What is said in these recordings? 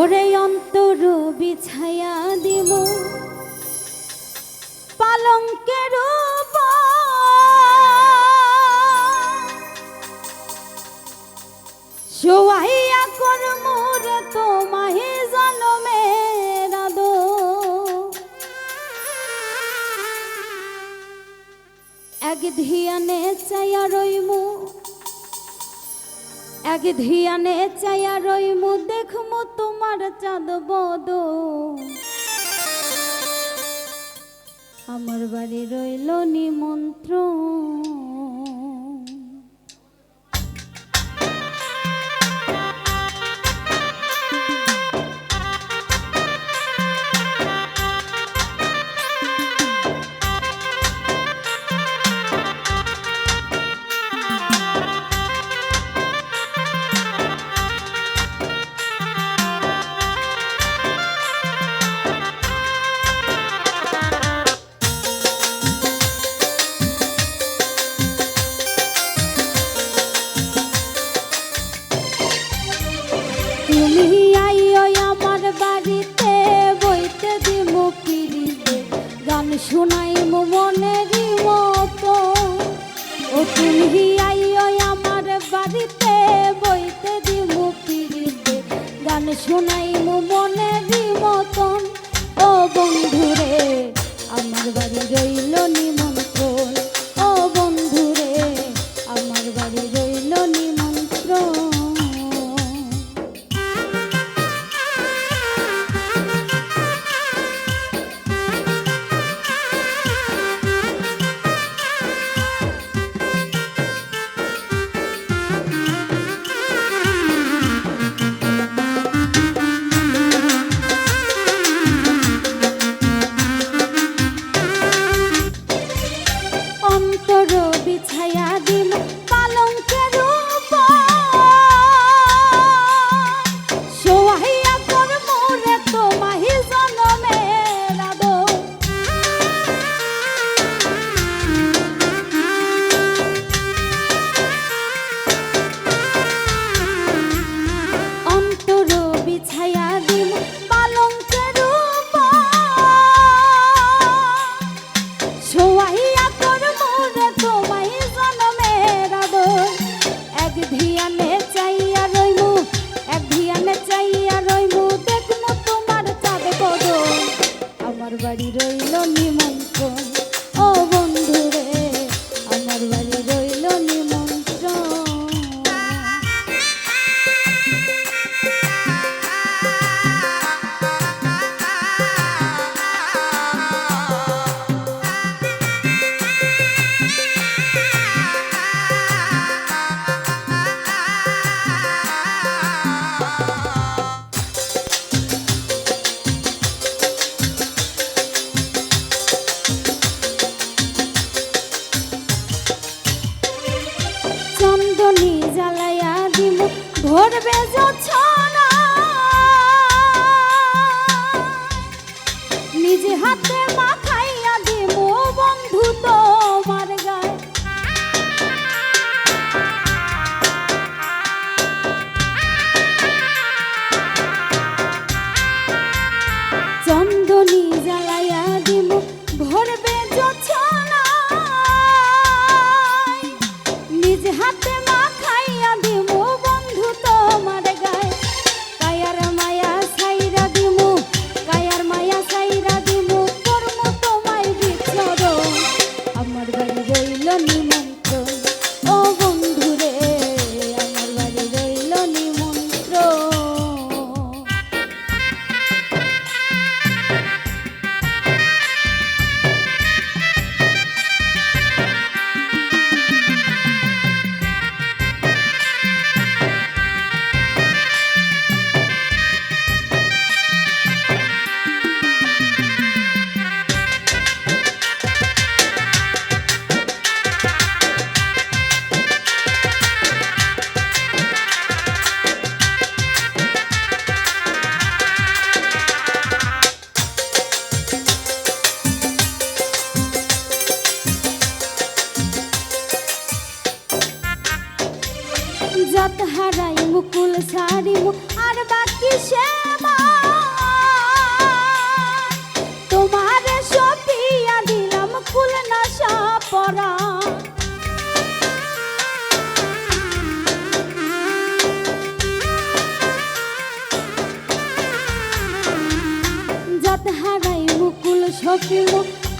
ওরে অন্তর বিছায়া দিব। পালঙ্কের সোয়াইয়া কর্ম রে তোমায় জনমে রাদো এক ধিয়ানে চাইয়া রইমু। এক ধিয়ানে চাইয়া রইমু, দেখমু আমার চাঁদ বদো আমার বাড়ি রইল নিমন্ত্রণ। তুমি আমার বাড়িতে বইতে দিমু পিড়িতে। গান শোনাই 别走。রত মুকুল আর বাকি সেবা তোমার সপিয়া দিলাম নশা পরা। যত মুকুল সপিব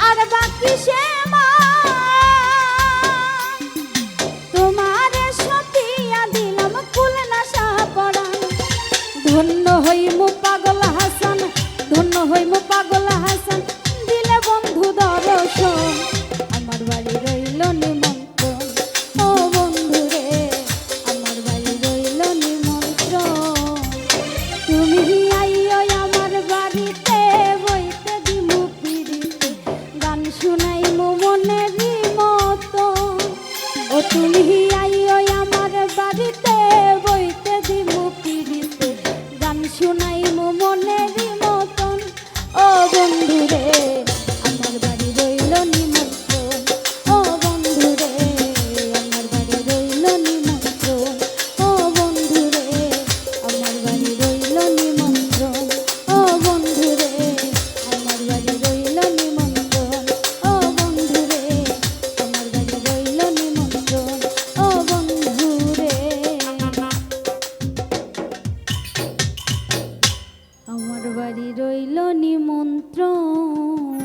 আর বাকি সেবা ধন্য হইমু পাগল হাসান, ধন্য হইমু পাগল হাসান। দিলে বন্ধু দর্শন, আমার বাড়ি রইল নিমন্ত্রণ। ও বন্ধু রে, আমার বাড়ি রইল নিমন্ত্রণ। তুমি আইও আমার বাড়িতে, বইতে দিমু পিড়িতে। গান শুনাইমু মনেরই মতো। ও তুমি আইও গান নিমন্ত্রণ